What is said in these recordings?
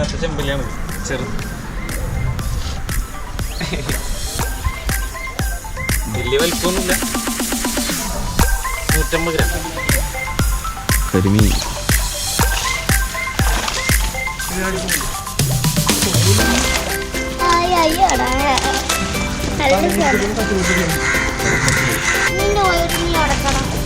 ഇന്നത്തെ ചെമ്പല്ലിയാണ് ചെറുത് വലിയ വലിപ്പമൊന്നുമില്ല. നൂറ്റമ്പത് ഗ്രാം കരിമീൻ. നിന്റെ വയറ് നീ അടക്കണം.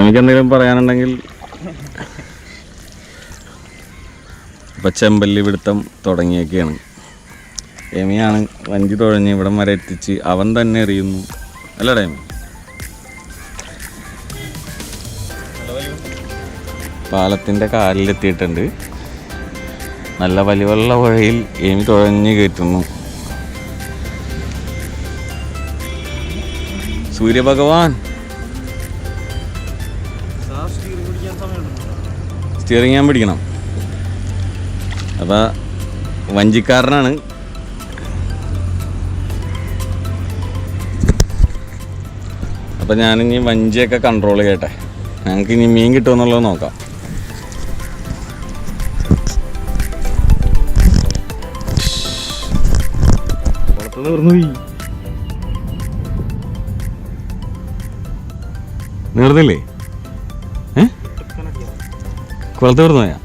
എനിക്ക് എന്തെങ്കിലും പറയാനുണ്ടെങ്കിൽ ഇപ്പം ചെമ്പല്ലി പിടുത്തം തുടങ്ങിയൊക്കെയാണ്. എമിയാണ് വഞ്ചി തുഴഞ്ഞ് ഇവിടം വരെ എത്തിച്ച് അവൻ തന്നെ എറിയുന്നു. അല്ലടേ എമി പാലത്തിന്റെ കാലിലെത്തിയിട്ടുണ്ട് നല്ല വലിവുള്ള പുഴയിൽ എമി തുഴഞ്ഞ് കയറ്റുന്നു. സൂര്യഭഗവാൻ! സ്റ്റിയറിംഗ് ഞാൻ പിടിക്കണം. അപ്പോൾ വഞ്ചിക്കാരനാണ്. അപ്പം ഞാനിനി വഞ്ചിയൊക്കെ കൺട്രോൾ ചെയ്യട്ടെ. ഞങ്ങൾക്ക് ഇനി മീൻ കിട്ടുമെന്നുള്ളത് നോക്കാം. നീർന്നില്ലേ? കുളത്ത് തീർന്നു പോയാ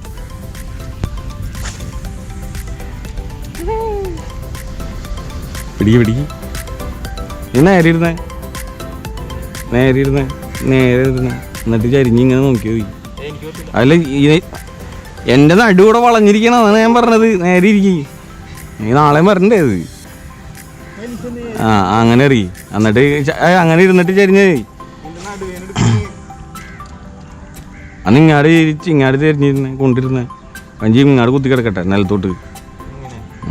പിടിക്ക് പിടിക്ക്. എന്നാ നേരെ ഇരുന്നേ. നേരെ ഇരുന്നേ നേരെ ഇരുന്നേ. എന്നിട്ട് ചരിഞ്ഞ് ഇങ്ങനെ നോക്കി പോയി അല്ല ഈ എന്റെ നടുകൂടെ വളഞ്ഞിരിക്കണം അതാണ് ഞാൻ പറഞ്ഞത്. നേരെ ഇരിക്കി. നീ നാളെ വരണ്ടേ അത് ആ അങ്ങനെ അറിയി എന്നിട്ട് അങ്ങനെ ഇരുന്നിട്ട് ചരിഞ്ഞേ അന്ന് ഇങ്ങാട് ചിരിച്ച് ഇങ്ങാട് തിരിഞ്ഞിരുന്ന് കൊണ്ടിരുന്ന് വഞ്ചി ഇങ്ങാട് കുത്തി കിടക്കട്ടെ നിലത്തോട്ട്.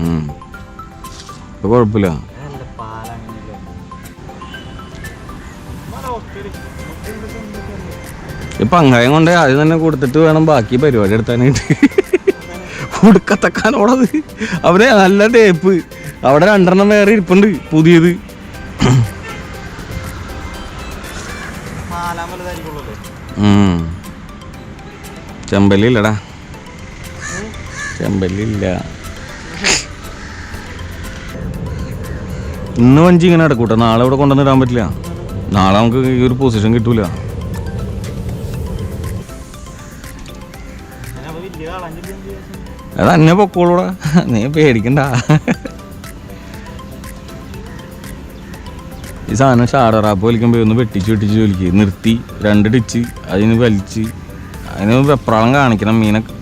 ഉം. ഇപ്പൊ കുഴപ്പമില്ല ഇപ്പൊ അങ്കായം കൊണ്ട് ആദ്യം തന്നെ കൊടുത്തിട്ട് വേണം ബാക്കി പരിപാടി എടുത്താനായിട്ട് കൊടുക്കത്തക്കാനോളത് അവരെ നല്ല ടേപ്പ് അവിടെ രണ്ടെണ്ണം വേറെ ഇരിപ്പുണ്ട് പുതിയത്. പാലാൻ വലുതായിരിക്കുള്ളൂ ചെമ്പല്ലില്ല. ഇന്ന് വഞ്ചി ഇങ്ങനെ അടക്കൂട്ടോ നാളെ ഇവിടെ കൊണ്ടുവന്നിടാൻ പറ്റില്ല. നാളെ നമുക്ക് ഈ ഒരു പൊസിഷൻ കിട്ടൂല. അത് അന്നെ പൊക്കോളൂടാ. നീ പേടിക്കണ്ട. ഈ സാധനം ഷാഡറാപ്പ് വലിക്കുമ്പോൾ ഒന്ന് വെട്ടിച്ച് വെട്ടിച്ച് വലിക്കുക നിർത്തി രണ്ട് ടിച്ച് അതിന് വലിച്ച്. അതിന് വെപ്രാളം കാണിക്കണം മീനൊക്കെ.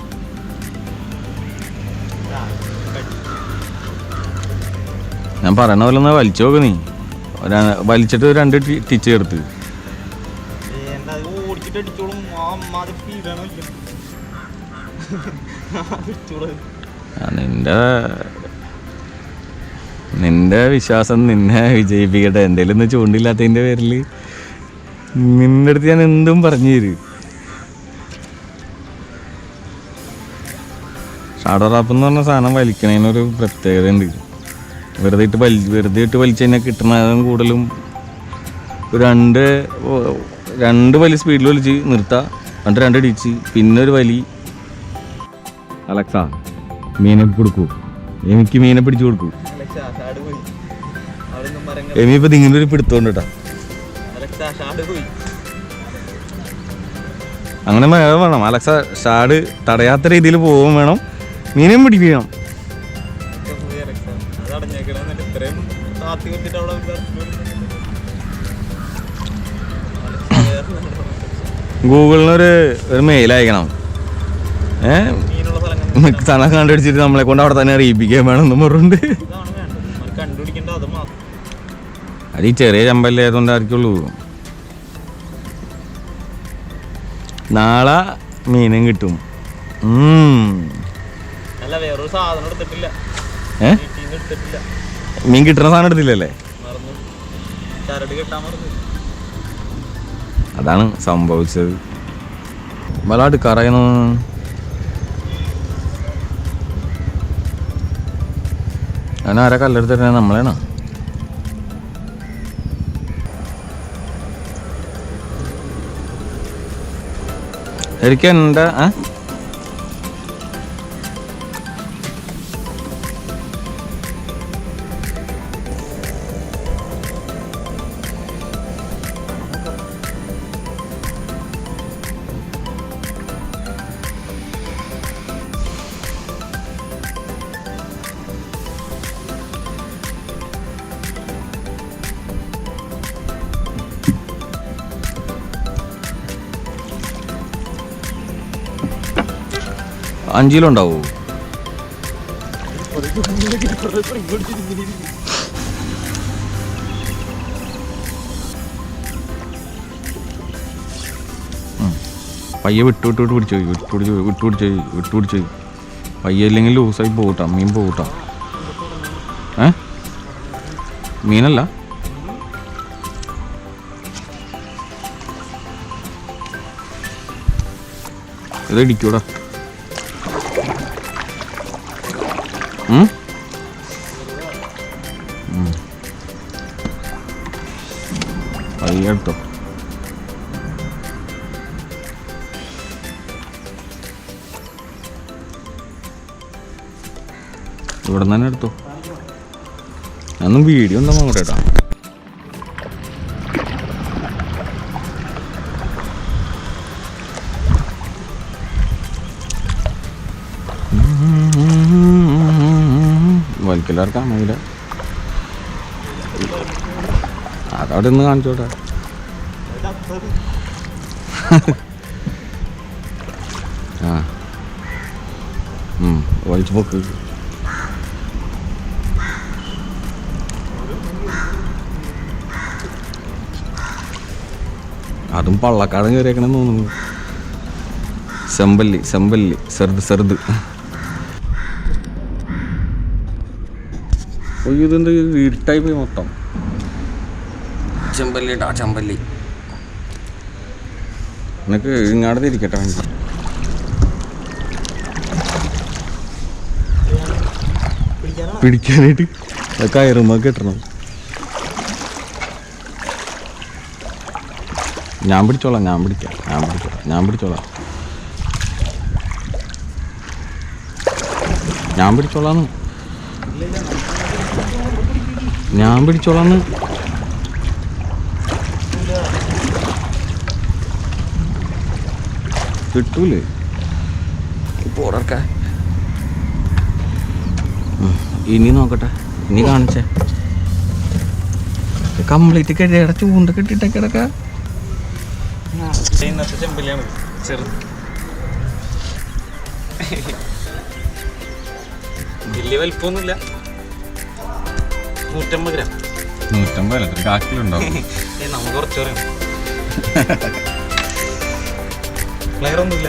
ഞാൻ പറയണ പോലെ ഒന്ന് വലിച്ചു നോക്ക് നീ. വലിച്ചിട്ട് രണ്ട് ടീച്ചർ ടിച്ച് എടുത്ത്. നിന്റെ നിന്റെ വിശ്വാസം നിന്നെ വിജയിപ്പിക്കട്ടെ. എന്തേലും ഒന്ന് ചൂണ്ടില്ലാത്തതിന്റെ പേരിൽ നിന്റെ അടുത്ത് ഞാൻ എന്തും പറഞ്ഞു തരും. ഷാഡോ റാപ്പ് എന്ന് പറഞ്ഞ സാധനം വലിക്കണതിനൊരു പ്രത്യേകത ഉണ്ട് വെറുതെ ഇട്ട് വലി വെറുതെ ഇട്ട് വലിച്ചു കഴിഞ്ഞാൽ കിട്ടുന്നതും കൂടുതലും രണ്ട് രണ്ട് വലി സ്പീഡിൽ വലിച്ച് നിർത്താം എന്നിട്ട് രണ്ട് ഇടിച്ച് പിന്നെ ഒരു വലി. അലക്സ മീനെ കൊടുക്കൂ. എനിക്ക് മീനെ പിടിച്ചു കൊടുക്കൂ. എമി ഇപ്പൊ നിങ്ങളുടെ ഒരു പിടുത്തോണ്ട് കേട്ടാ അങ്ങനെ വേണം. അലക്സ ഷാഡ് തടയാത്ത രീതിയിൽ പോവുകയും വേണം. മീനെയും പിടിക്കണം. ഗൂഗിളിനൊരു ഒരു മെയിൽ അയക്കണം. ഏ? സ്ഥലങ്ങൾ സ്ഥലം കണ്ടുപിടിച്ചിട്ട് നമ്മളെ കൊണ്ട് അവിടെ തന്നെ അറിയിപ്പിക്കാൻ വേണം എന്നും പറഞ്ഞിട്ടുണ്ട്. അത് ഈ ചെറിയ ചമ്പല്ലേ ആയിരിക്കുള്ളൂ നാളെ മീനും കിട്ടും. വേറൊരു സാധനം എടുത്തിട്ടില്ല. ഏ? വീട്ടിൽ നിന്ന് എടുത്തിട്ടില്ല. മീൻ കിട്ടുന്ന സാധനം എടുത്തില്ലല്ലേ? അതാണ് സംഭവിച്ചത്. വല്ലാണ്ട് കറയുന്നു ഞാൻ ആരാ കല്ലെടുത്തിട്ട് നമ്മളേണോ എനിക്ക് എന്റെ ആ അഞ്ച് കിലോ ഉണ്ടാവോ. പയ്യെ വിട്ടു വിട്ടു വിട്ട് പിടിച്ചു പോയി. വിട്ടു പിടിച്ചു പോയി. വിട്ടു പിടിച്ചു പോയി. വിട്ടു പിടിച്ചു പോയി. പയ്യെ ഇല്ലെങ്കിൽ ലൂസായി പോകട്ടാ മീൻ പോകട്ടാ ഏ? മീനല്ല? ഇത് ഇടിക്കൂടാ. പയ്യെ എടുത്തോ ഇവിടെ നിന്ന് തന്നെ എടുത്തോ. അന്നും വീഡിയോ ഒന്നും നോക്കട്ടെ കേട്ടോ വലിക്കലാർക്കാ മയില. അതവിടെ നിന്ന് കാണിച്ചോട്ടെ. ആ. വലിച്ചു പോക്ക്. അതും പള്ളക്കാടൻ കയറിയേക്കണെന്ന് തോന്നുന്നു. സെമ്പല്ലി സെമ്പല്ലി സെർദ് ചെറുത് ഒയ്യോ ഇതെന്ത് ഇരുട്ടായി പോയി മൊത്തം? ചെമ്പല്ലി ഇട്ടാ ചെമ്പല്ലി. നിനക്ക് ഇങ്ങാടെ തിരിക്കട്ടെ വേണ്ടി. പിടിക്കാനായിട്ട് അത് കയറുമ്പോ കെട്ടണം ഞാൻ പിടിച്ചോളാം ഞാൻ പിടിക്കാം ഞാൻ പിടിച്ചോളാം ഞാൻ പിടിച്ചോളാം. ഞാൻ പിടിച്ചോളാന്ന്. ഞാൻ പിടിച്ചോളാന്ന്. കിട്ടൂലേ? പോറക്ക ഇനി നോക്കട്ടെ. ഇനി കാണിച്ചേ. കംപ്ലീറ്റ് കഴിയട ചൂണ്ട കെട്ടിട്ട കിടക്ക. ഇന്നത്തെ ചെമ്പല്ലിയാണ് ചെറുത് വലിയ വലിപ്പമൊന്നുമില്ല. നൂറ്റമ്പത് ഗ്രാം. നൂറ്റമ്പത് കാക്കിലുണ്ടാവും. ഏ നമുക്ക് കുറച്ചു പറയാം. ഫ്ലെയർ ഒന്നുമില്ല?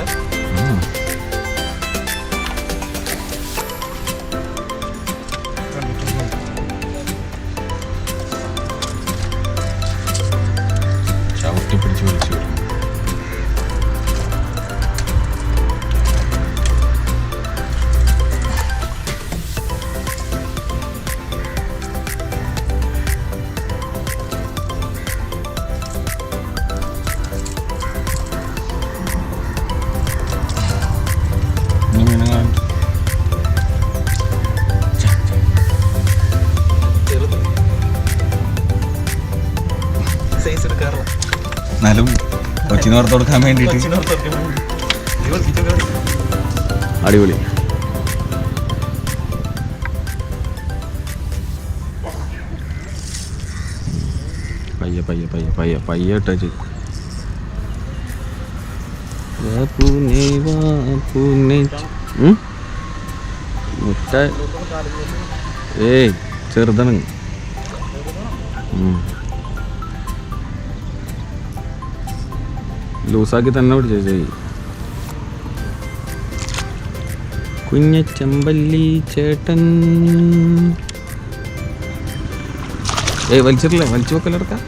കൊച്ചിന് പുറത്ത് കൊടുക്കാൻ വേണ്ടിയിട്ട്. അടിപൊളി. പയ്യെ പയ്യെ പയ്യെ പയ്യെ പയ്യെ ഉം? ഏയ് ചെറുതാണ്. ലൂസാക്കി തന്നെ പിടിച്ചേ കുഞ്ഞച്ചമ്പല്ലി ചേട്ടൻ. ഏയ് വലിച്ചിട്ടില്ലേ? വലിച്ചു വെക്കലെടുക്കാം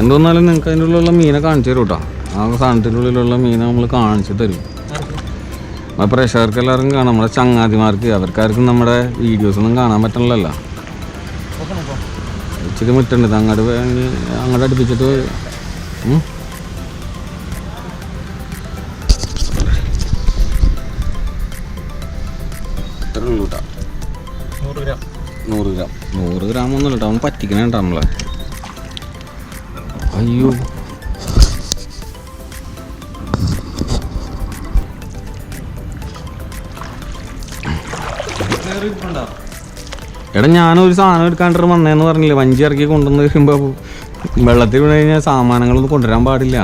എന്തോന്നാലും നിങ്ങൾക്ക് അതിന്റെ ഉള്ളിലുള്ള മീനെ കാണിച്ചു തരും കേട്ടോ ആ സാധനത്തിന്റെ ഉള്ളിലുള്ള മീനെ നമ്മൾ കാണിച്ചു തരും. പ്രേക്ഷകർക്ക് എല്ലാവർക്കും കാണാം. നമ്മുടെ ചങ്ങാതിമാർക്ക് അവർക്കാർക്കും നമ്മുടെ വീഡിയോസൊന്നും കാണാൻ പറ്റണില്ലല്ലോ. ഇച്ചിരി മുറ്റുണ്ട് അങ്ങോട്ട് അങ്ങോട്ട് അടുപ്പിച്ചിട്ട് എത്ര നൂറ് ഗ്രാം. നൂറ് ഗ്രാം. ഒന്നുമില്ല കേട്ടോ. അവൻ പറ്റിക്കണേ നമ്മളെ. അയ്യോ. വേറെ ഇരിപ്പുണ്ടോ? എടാ ഞാനൊരു സാധനം എടുക്കാണ്ടിട്ട് വന്നേന്ന് പറഞ്ഞില്ലേ വഞ്ചി ഇറക്കി കൊണ്ടുവന്ന് കഴിയുമ്പോൾ വെള്ളത്തിൽ വീണ് കഴിഞ്ഞാൽ സാമാനങ്ങളൊന്നും കൊണ്ടുവരാൻ പാടില്ല.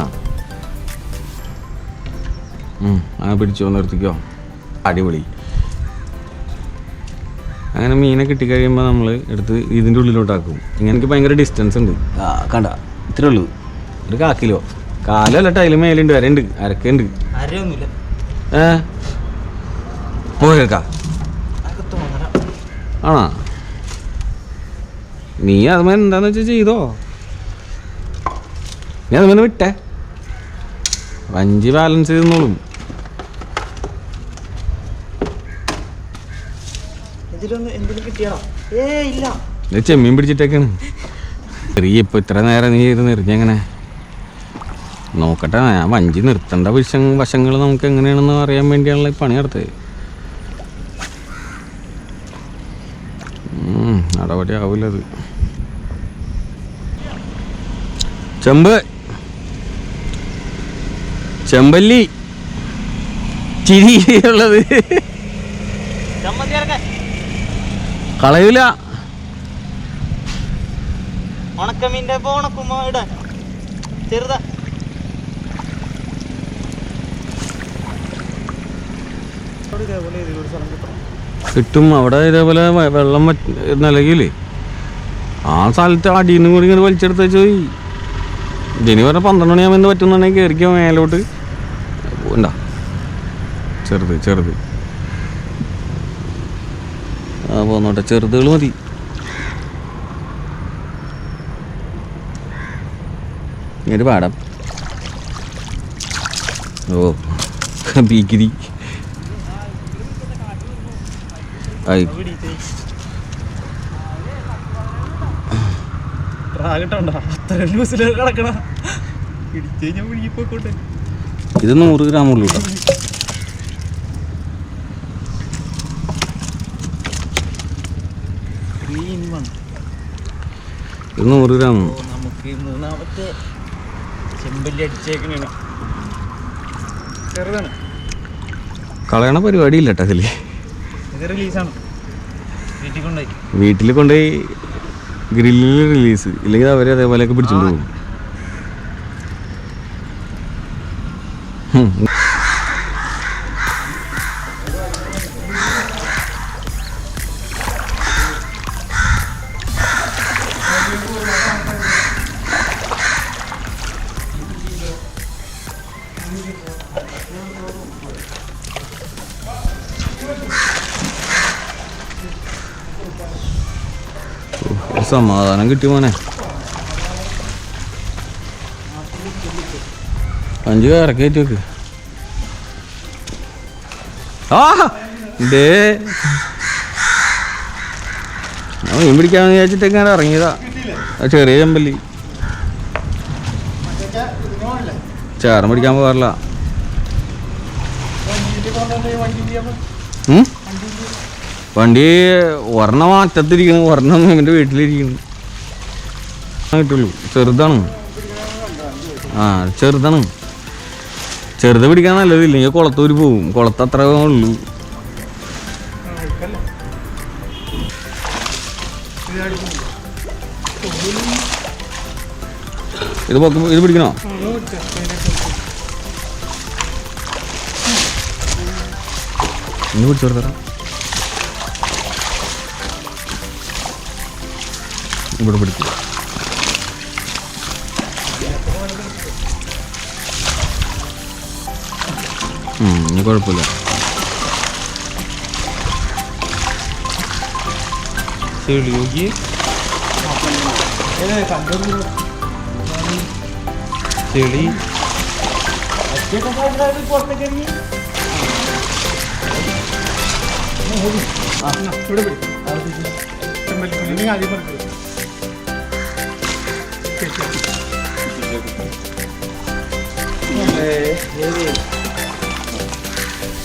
ആ വന്ന് നിർത്തിക്കോ. അടിപൊളി. അങ്ങനെ മീനെ കിട്ടിക്കഴിയുമ്പോൾ നമ്മൾ എടുത്ത് ഇതിന്റെ ഉള്ളിലോട്ടാക്കും ഇങ്ങനെ എനിക്ക് ഭയങ്കര ഡിസ്റ്റൻസ് ഉണ്ട്. ആ കണ്ട ഇത്രേ ഉള്ളൂ. ഒരു കാക്കിലോ കിലോ. കാലല്ല ടൈൽ മേലുണ്ട് വരണ്ട് അരക്കുണ്ട്. ഏ? പോയേക്കാ ആണോ? നീ അതുമേ എന്താന്ന് വെച്ചാൽ ചെയ്തോ. നീ അതുമേ വിട്ടേ. വഞ്ചി ബാലൻസ് ചെയ്തോളും. ഇത് ചെമ്മീൻ പിടിച്ചിട്ടേക്കാണ്. ചെറിയ ഇപ്പൊ ഇത്ര നേരം നീ ഇരുന്ന് എറിഞ്ഞെങ്ങനെ നോക്കട്ടെ ഞാൻ വഞ്ചി നിർത്തേണ്ട വിഷ വശങ്ങൾ നമുക്ക് എങ്ങനെയാണെന്ന് അറിയാൻ വേണ്ടിയാണല്ലോ ഈ പണി നടത്തത് ഉം, നടപടി ആവില്ലത് ചെമ്പ്. ചെമ്പല്ലി. ചിരി ഉള്ളത് കളയൂല. ഉണക്കമീന്റെ ഉണക്കുമ്പോ ഇടാൻ. ചെറുതാ. കിട്ടും. അവിടെ ഇതേപോലെ വെള്ളം നിലകില്ലേ? ആ സ്ഥലത്ത് അടിയിൽ നിന്ന് കൂടി ഇങ്ങനെ വലിച്ചെടുത്ത് വെച്ച് ഇതിന് പറഞ്ഞ പന്ത്രണ്ട് മണിയാകുമ്പോൾ പറ്റുന്നുണ്ടെങ്കിൽ കയറിക്കോ മേലോട്ട്. ഉണ്ടാ ചെറുത് ചെറുത്. ആ പോന്നോട്ടെ. ചെറുതുകൾ മതി. ഇങ്ങനെ പാടാം. ഓ ബീക്കിരി ആയി റാഗിട്ടുണ്ടോ അത്ര ലൂസിൽ കിടക്കണ. ഇത് നൂറ് ഗ്രാം ഉള്ളൂ കേട്ടോ. ഇത് നൂറ് ഗ്രാം നമുക്ക് മൂന്നാമത്തെ ചെമ്പല്ലി അടിച്ചേക്കണ ചെറുതാണ്. കളയണ പരിപാടി ഇല്ല കേട്ടോ അതിൽ ഇത് റിലീസാണ് വീട്ടിൽ കൊണ്ടുപോയി. വീട്ടിൽ കൊണ്ടുപോയി ഗ്രില്ലിൽ റിലീസ് ഇല്ലെങ്കിൽ അവരെ അതേപോലെയൊക്കെ പിടിച്ചോണ്ട് പോകും. ഹും. ഒരു സമാധാനം കിട്ടി മോനെ അഞ്ച് ഇറക്കി കയറ്റി വെക്ക്. ആ ഡേ മീൻ പിടിക്കാന്ന് വിചാരിച്ചിട്ടേക്കാണ് ഇറങ്ങിയതാ. ആ ചെറിയ ചെമ്പല്ലി. ചേർന്ന് പിടിക്കാൻ പോകാറില്ല? വണ്ടി ഒരെണ്ണം മാറ്റത്തിരിക്കുന്നു ഒരെണ്ണം എന്റെ വീട്ടിലിരിക്കുന്നു. കിട്ടുള്ളൂ. ചെറുതാണ്. ആ ചെറുതാണ്. ചെറുത് പിടിക്കാൻ നല്ലത് ഇല്ലെങ്കിൽ കുളത്തൂര് പോവും. കുളത്ത് അത്ര ഉള്ളൂ. ഇത് ഇത് പിടിക്കണോ? ഇന്ന് പിടിച്ചു ഇവിടെ പിടിക്കും. കുഴപ്പമില്ല ചെളിയോഗി ചെളി ഇത്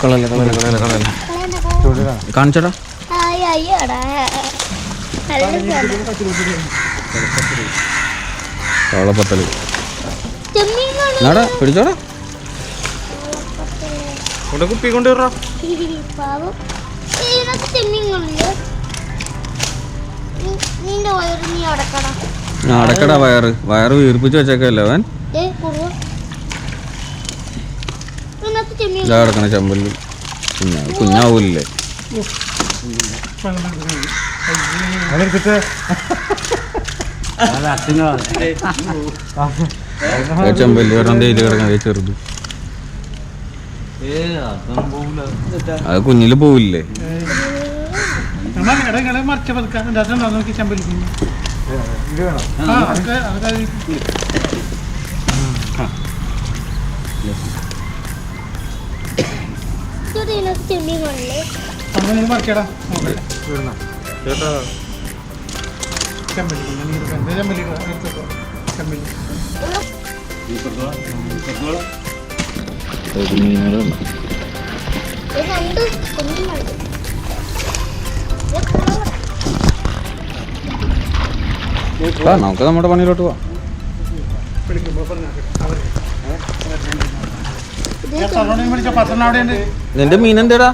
കളല്ല കളല്ല കളല്ല കളല്ല കളയണ്ട, കളയണ്ട. കാണിച്ചടാ പിടിച്ചോടാ കുട്ടി കുപ്പി കൊണ്ടുവരാ അടക്കടാ. വയറ്. വയറ് വീർപ്പിച്ച് വെച്ചേക്കല്ലേ അവൻ? ചമ്പൽ കുഞ്ഞാ കുഞ്ഞാവൂല്ലേ ചെമ്പൽ ഒരെണ്ണം തേയിൽ കിടക്കണ ചെറുത്. അത് കുഞ്ഞിൽ പോവില്ലേ? മറിച്ച പതുക്കാൻ നോക്കി ചമ്പലിക്കുന്നു ആ അതൊക്കെ അതൊക്കെ മറിക്കടാ നോക്കട്ടെ ചേട്ടാ. ചെമ്പലി ഇത് കാണില്ലേ നമുക്ക് നമ്മുടെ പണിയിലോട്ട് പോവാം. നിന്റെ മീൻ എന്തേടാ?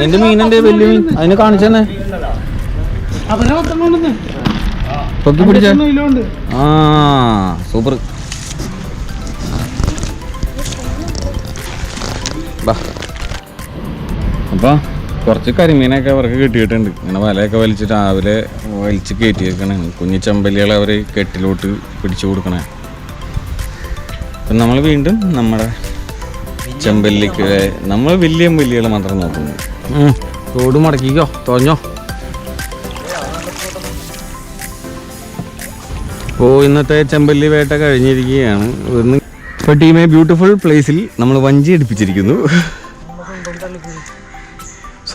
നിന്റെ മീൻ എന്തേ വലിയ മീൻ? അതിന് കാണിച്ചെന്നെ ആ സൂപ്പർ. അപ്പൊ. കുറച്ച് കരിമീനൊക്കെ അവർക്ക് കിട്ടിയിട്ടുണ്ട്. ഇങ്ങനെ വലയൊക്കെ വലിച്ച് രാവിലെ വലിച്ച് കയറ്റിയേക്കണേ. കുഞ്ഞു ചെമ്പല്ലികളെ അവർ കെട്ടിലോട്ട് പിടിച്ചു കൊടുക്കണേ. അപ്പം നമ്മൾ വീണ്ടും നമ്മുടെ ചെമ്പല്ലിക്ക് നമ്മൾ വലിയ വലിയ മാത്രം നോക്കുന്നു. റോഡ് മടക്കിക്കോ. തോഞ്ഞോ. അപ്പോൾ ഇന്നത്തെ ചെമ്പല്ലി വേട്ട കഴിഞ്ഞിരിക്കുകയാണ്. ഇന്ന് ഇപ്പോൾ ടീമെ ബ്യൂട്ടിഫുൾ പ്ലേസിൽ നമ്മൾ വഞ്ചി എടുപ്പിച്ചിരിക്കുന്നു.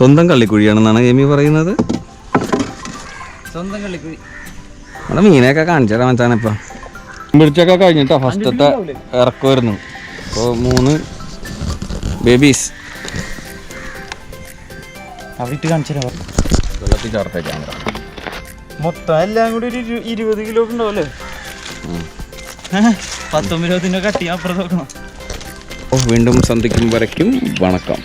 സ്വന്തം കള്ളിക്കുഴിയാണെന്നാണ് എമി പറയുന്നത്. സ്വന്തം കള്ളിക്കുഴി. നമ്മുടെ മീനൊക്കെ കാണിച്ചാൽ മച്ചാണ് ഇപ്പം. പിടിച്ചൊക്കെ കഴിഞ്ഞിട്ടോ ഫസ്റ്റത്തെ ഇറക്കുമായിരുന്നു അപ്പോൾ മൂന്ന് ബേബീസ് അവിടെ കാണിച്ചു വെള്ളത്തിൽ ചേർത്തേ ക്യാമറ. മൊത്തം എല്ലാം കൂടി ഒരു ഇരു- ഇരുപത് കിലോ ഉണ്ടാവല്ലേ പത്തൊമ്പത് രൂപത്തിന്റെ കട്ടി അപ്പുറത്ത് നോക്കണം. ഓ വീണ്ടും സന്ധിക്കും വരയ്ക്കും. വണക്കം.